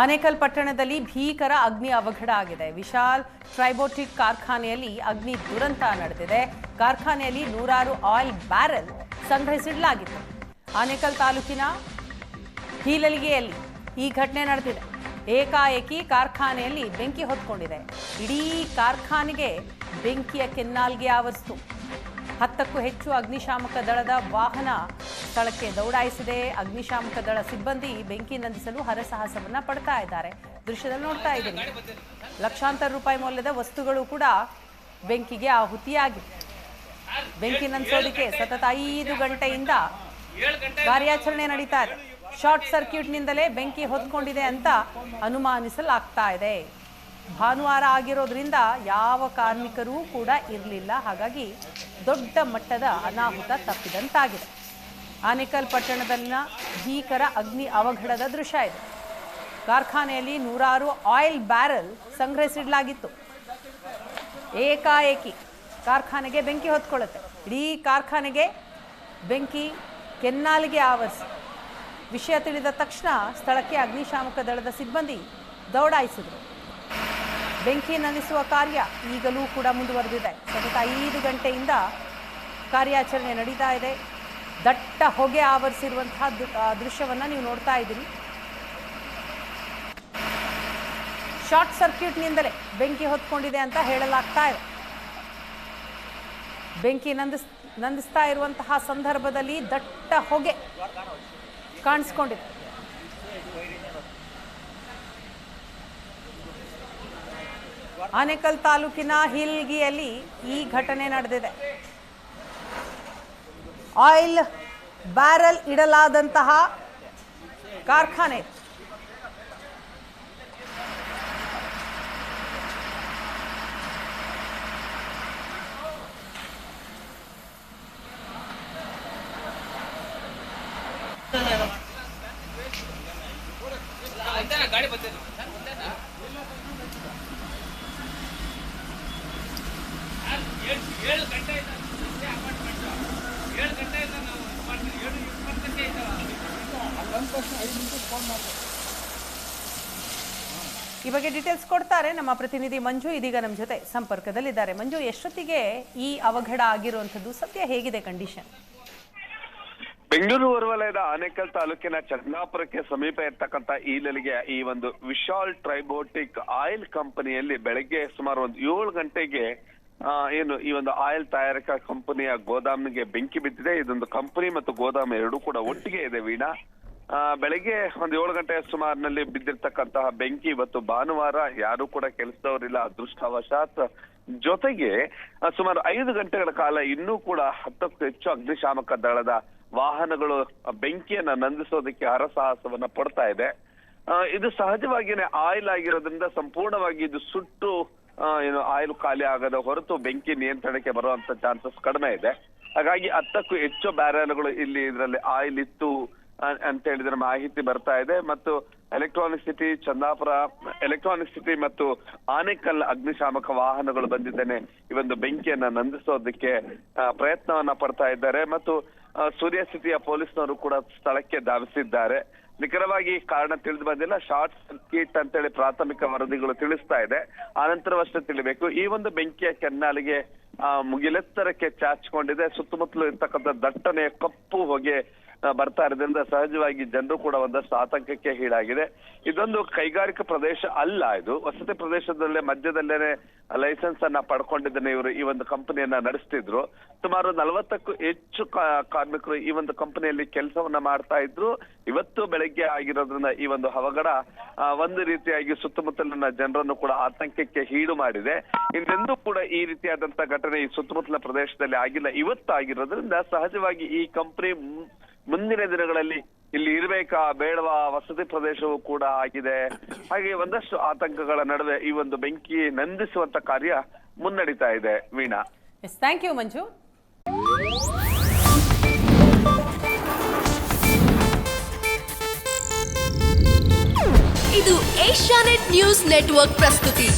ಆನೇಕಲ್ ಪಟ್ಟಣದಲ್ಲಿ ಭೀಕರ ಅಗ್ನಿ ಅವಘಡ ಆಗಿದೆ. ವಿಶಾಲ್ ಟ್ರೈಬೋಟಿಕ್ ಕಾರ್ಖಾನೆಯಲ್ಲಿ ಅಗ್ನಿ ದುರಂತ ನಡೆದಿದೆ. ಕಾರ್ಖಾನೆಯಲ್ಲಿ ನೂರಾರು ಆಯಿಲ್ ಬ್ಯಾರೆಲ್ ಸಂಗ್ರಹಿಸಿಡಲಾಗಿತ್ತು. ಆನೇಕಲ್ ತಾಲೂಕಿನ ಹೀಲಲಿಗೆಯಲ್ಲಿ ಈ ಘಟನೆ ನಡೆದಿದೆ. ಏಕಾಏಕಿ ಕಾರ್ಖಾನೆಯಲ್ಲಿ ಬೆಂಕಿ ಹೊತ್ಕೊಂಡಿದೆ. ಇಡೀ ಕಾರ್ಖಾನೆಗೆ ಬೆಂಕಿಯ ಕೆನ್ನಾಲ್ಗೆ ಆವರಿಸಿತು. ಹತ್ತಕ್ಕೂ ಹೆಚ್ಚು ಅಗ್ನಿಶಾಮಕ ದಳದ ವಾಹನ ಸ್ಥಳಕ್ಕೆ ದೌಡಾಯಿಸಿದೆ. ಅಗ್ನಿಶಾಮಕ ದಳ ಸಿಬ್ಬಂದಿ ಬೆಂಕಿ ನಂದಿಸಲು ಹರಸಾಹಸವನ್ನ ಪಡ್ತಾ ಇದ್ದಾರೆ. ದೃಶ್ಯದಲ್ಲಿ ನೋಡ್ತಾ ಇದ್ದೀನಿ ಲಕ್ಷಾಂತರ ರೂಪಾಯಿ ಮೌಲ್ಯದ ವಸ್ತುಗಳು ಕೂಡ ಬೆಂಕಿಗೆ ಆಹುತಿಯಾಗಿದೆ ಬೆಂಕಿ ನಂದಿಸೋದಕ್ಕೆ ಸತತ ಐದು ಗಂಟೆಯಿಂದ ಕಾರ್ಯಾಚರಣೆ ನಡೀತಾ ಇದೆ. ಶಾರ್ಟ್ ಸರ್ಕ್ಯೂಟ್ನಿಂದಲೇ ಬೆಂಕಿ ಹೊತ್ಕೊಂಡಿದೆ ಅಂತ ಅನುಮಾನಿಸಲಾಗ್ತಾ ಇದೆ. ಭಾನುವಾರ ಆಗಿರೋದ್ರಿಂದ ಯಾವ ಕಾರ್ಮಿಕರೂ ಕೂಡ ಇರಲಿಲ್ಲ. ಹಾಗಾಗಿ ದೊಡ್ಡ ಮಟ್ಟದ ಅನಾಹುತ ತಪ್ಪಿದಂತಾಗಿದೆ. ಆನೇಕಲ್ ಪಟ್ಟಣದಲ್ಲಿನ ಭೀಕರ ಅಗ್ನಿ ಅವಘಡದ ದೃಶ್ಯ ಇದೆ. ಕಾರ್ಖಾನೆಯಲ್ಲಿ ನೂರಾರು ಆಯಿಲ್ ಬ್ಯಾರಲ್ ಸಂಗ್ರಹಿಸಿಡಲಾಗಿತ್ತು. ಏಕಾಏಕಿ ಕಾರ್ಖಾನೆಗೆ ಬೆಂಕಿ ಹೊತ್ಕೊಳ್ಳುತ್ತೆ. ಇಡೀ ಕಾರ್ಖಾನೆಗೆ ಬೆಂಕಿ ಕೆನ್ನಾಲಿಗೆ ಆವರಿಸಿ ವಿಷಯ ತಿಳಿದ ತಕ್ಷಣ ಸ್ಥಳಕ್ಕೆ ಅಗ್ನಿಶಾಮಕ ದಳದ ಸಿಬ್ಬಂದಿ ದೌಡಾಯಿಸಿದರು. ಬೆಂಕಿ ನಂದಿಸುವ ಕಾರ್ಯ ಈಗಲೂ ಕೂಡ ಮುಂದುವರೆದಿದೆ. ಸತತ ಐದು ಗಂಟೆಯಿಂದ ಕಾರ್ಯಾಚರಣೆ ನಡೀತಾ ಇದೆ. ದಟ್ಟ ಹೊಗೆ ಆವರಿಸಿರುವಂತಹ ದೃಶ್ಯವನ್ನು ನೀವು ನೋಡ್ತಾ ಇದ್ದೀರಿ. ಶಾರ್ಟ್ ಸರ್ಕ್ಯೂಟ್ನಿಂದಲೇ ಬೆಂಕಿ ಹೊತ್ಕೊಂಡಿದೆ ಅಂತ ಹೇಳಲಾಗ್ತಾ ಇದೆ. ಬೆಂಕಿ ನಂದಿಸ್, ನಂದಿಸ್ತಾ ಇರುವಂತಹ ಸಂದರ್ಭದಲ್ಲಿ ದಟ್ಟ ಹೊಗೆ ಕಾಣಿಸ್ಕೊಂಡಿದೆ. ಆನೇಕಲ್ ತಾಲೂಕಿನ ಹಿಲ್ಗಿಯಲ್ಲಿ ಈ ಘಟನೆ ನಡೆದಿದೆ. ಆಯಿಲ್ ಬ್ಯಾರಲ್ ಇಡಲಾದಂತಹ ಕಾರ್ಖಾನೆ ಬಂದಿಲ್ಲ ಏಳು ಗಂಟೆಯಿಂದ ಅಪಾರ್ಟ್ಮೆಂಟ್ ಏಳು ಗಂಟೆಯಿಂದ ನಾವು ಇದು ಮಾಡ್ತೀವಿ ಏಳು ಇಪ್ಪತ್ತಕ್ಕೆ ಈ ಬಗ್ಗೆ ಡೀಟೇಲ್ಸ್ ಕೊಡ್ತಾರೆ ನಮ್ಮ ಪ್ರತಿನಿಧಿ ಮಂಜು, ಇದೀಗ ನಮ್ಮ ಜೊತೆ ಸಂಪರ್ಕದಲ್ಲಿದ್ದಾರೆ. ಮಂಜು, ಎಷ್ಟೊತ್ತಿಗೆ ಈ ಅವಘಡ ಆಗಿರುವಂಥದ್ದು? ಸದ್ಯ ಹೇಗಿದೆ ಕಂಡೀಷನ್ ಬೆಂಗಳೂರು ಹೊರವಲಯದ ಆನೇಕಲ್ ತಾಲೂಕಿನ ಚನ್ನಾಪುರಕ್ಕೆ ಸಮೀಪ ಇರ್ತಕ್ಕಂಥ ಈಲಲಿಗೆ ಈ ಒಂದು ವಿಶಾಲ್ ಟ್ರೈಬೋಟಿಕ್ ಆಯಿಲ್ ಕಂಪನಿಯಲ್ಲಿ ಬೆಳಗ್ಗೆ ಸುಮಾರು ಒಂದು ಏಳು ಗಂಟೆಗೆ ಏನು, ಈ ಒಂದು ಆಯಿಲ್ ತಯಾರಿಕಾ ಕಂಪನಿಯ ಗೋದಾಮಿಗೆ ಬೆಂಕಿ ಬಿದ್ದಿದೆ. ಇದೊಂದು ಕಂಪನಿ ಮತ್ತು ಗೋದಾಮು ಎರಡೂ ಕೂಡ ಒಟ್ಟಿಗೆ ಇದೆ ವೀಣಾ. ಬೆಳಗ್ಗೆ ಒಂದು ಏಳು ಗಂಟೆಯ ಸುಮಾರಿನಲ್ಲಿ ಬಿದ್ದಿರ್ತಕ್ಕಂತಹ ಬೆಂಕಿ ಇವತ್ತು ಭಾನುವಾರ ಯಾರು ಕೂಡ ಕೆಲಸದವರಿಲ್ಲ ಅದೃಷ್ಟವಶಾತ್ ಜೊತೆಗೆ ಸುಮಾರು ಐದು ಗಂಟೆಗಳ ಕಾಲ ಇನ್ನೂ ಕೂಡ ಹತ್ತಕ್ಕೂ ಹೆಚ್ಚು ಅಗ್ನಿಶಾಮಕ ದಳದ ವಾಹನಗಳು ಬೆಂಕಿಯನ್ನ ನಂದಿಸೋದಕ್ಕೆ ಹರಸಾಹಸವನ್ನ ಪಡ್ತಾ ಇದೆ. ಇದು ಸಹಜವಾಗಿಯೇ ಆಯಿಲ್ ಆಗಿರೋದ್ರಿಂದ ಸಂಪೂರ್ಣವಾಗಿ ಇದು ಸುಟ್ಟು ಏನು ಆಯಿಲ್ ಖಾಲಿ ಆಗದ ಹೊರತು ಬೆಂಕಿ ನಿಯಂತ್ರಣಕ್ಕೆ ಬರುವಂತ ಚಾನ್ಸಸ್ ಕಡಿಮೆ ಇದೆ. ಹಾಗಾಗಿ ಹತ್ತಕ್ಕೂ ಹೆಚ್ಚು ಬ್ಯಾರಲ್ಗಳು ಇಲ್ಲಿ ಇದರಲ್ಲಿ ಆಯಿಲ್ ಇತ್ತು ಅಂತ ಹೇಳಿದ್ರೆ ಮಾಹಿತಿ ಬರ್ತಾ ಇದೆ. ಮತ್ತು Electronic City, Chandapura, Electronic City ಮತ್ತು ಆನೆಕಲ್ ಅಗ್ನಿಶಾಮಕ ವಾಹನಗಳು ಬಂದಿದ್ದೇನೆ. ಈ ಒಂದು ಬೆಂಕಿಯನ್ನ ನಂದಿಸೋದಕ್ಕೆ ಪ್ರಯತ್ನವನ್ನ ಪಡ್ತಾ ಇದ್ದಾರೆ. ಮತ್ತು ಸೂರ್ಯ ಸಿಟಿಯ ಪೊಲೀಸ್ನವರು ಕೂಡ ಸ್ಥಳಕ್ಕೆ ಧಾವಿಸಿದ್ದಾರೆ. ನಿಖರವಾಗಿ ಕಾರಣ ತಿಳಿದು ಬಂದಿಲ್ಲ. ಶಾರ್ಟ್ ಸರ್ಕ್ಯೂಟ್ ಅಂತೇಳಿ ಪ್ರಾಥಮಿಕ ವರದಿಗಳು ತಿಳಿಸ್ತಾ ಇದೆ. ಆನಂತರವಷ್ಟೇ ತಿಳಿಬೇಕು. ಈ ಒಂದು ಬೆಂಕಿಯ ಕೆನ್ನಾಲಿಗೆ ಮುಗಿಲೆತ್ತರಕ್ಕೆ ಚಾಚಿಕೊಂಡಿದೆ. ಸುತ್ತಮುತ್ತಲು ಇರ್ತಕ್ಕಂಥ ದಟ್ಟಣೆಯ ಕಪ್ಪು ಹೊಗೆ ಬರ್ತಾ ಇರೋದ್ರಿಂದ ಸಹಜವಾಗಿ ಜನರು ಕೂಡ ಒಂದಷ್ಟು ಆತಂಕಕ್ಕೆ ಈಡಾಗಿದೆ. ಇದೊಂದು ಕೈಗಾರಿಕಾ ಪ್ರದೇಶ ಅಲ್ಲ ಇದು. ವಸತಿ ಪ್ರದೇಶದಲ್ಲೇ ಮಧ್ಯದಲ್ಲೇನೆ ಲೈಸೆನ್ಸ್ ಅನ್ನ ಪಡ್ಕೊಂಡಿದ್ದೇನೆ ಇವರು ಈ ಒಂದು ಕಂಪನಿಯನ್ನ ನಡೆಸ್ತಿದ್ರು. ಸುಮಾರು ನಲವತ್ತಕ್ಕೂ ಹೆಚ್ಚು ಕಾರ್ಮಿಕರು ಈ ಒಂದು ಕಂಪನಿಯಲ್ಲಿ ಕೆಲಸವನ್ನ ಮಾಡ್ತಾ ಇದ್ರು. ಇವತ್ತು ಬೆಳಗ್ಗೆ ಆಗಿರೋದ್ರಿಂದ ಈ ಒಂದು ಅವಘಡ ಒಂದು ರೀತಿಯಾಗಿ ಸುತ್ತಮುತ್ತಲಿನ ಜನರನ್ನು ಕೂಡ ಆತಂಕಕ್ಕೆ ಈಡು ಮಾಡಿದೆ. ಇನ್ನೆಂದೂ ಕೂಡ ಈ ರೀತಿಯಾದಂತ ಘಟನೆ ಈ ಸುತ್ತಮುತ್ತಲ ಪ್ರದೇಶದಲ್ಲಿ ಆಗಿಲ್ಲ. ಇವತ್ತು ಆಗಿರೋದ್ರಿಂದ ಸಹಜವಾಗಿ ಈ ಕಂಪನಿ ಮುಂದಿನ ದಿನಗಳಲ್ಲಿ ಇಲ್ಲಿ ಇರಬೇಕಾ ಬೇಡವಾ ವಸತಿ ಪ್ರದೇಶವೂ ಕೂಡ ಆಗಿದೆ. ಹಾಗೆ ಒಂದಷ್ಟು ಆತಂಕಗಳ ನಡುವೆ ಈ ಒಂದು ಬೆಂಕಿ ನಂದಿಸುವಂತ ಕಾರ್ಯ ಮುನ್ನಡೀತಾ ಇದೆ. Veena. Yes thank you Manju. ಇದು ಏಷ್ಯಾನೆಟ್ ನ್ಯೂಸ್ ನೆಟ್ವರ್ಕ್ ಪ್ರಸ್ತುತಿ.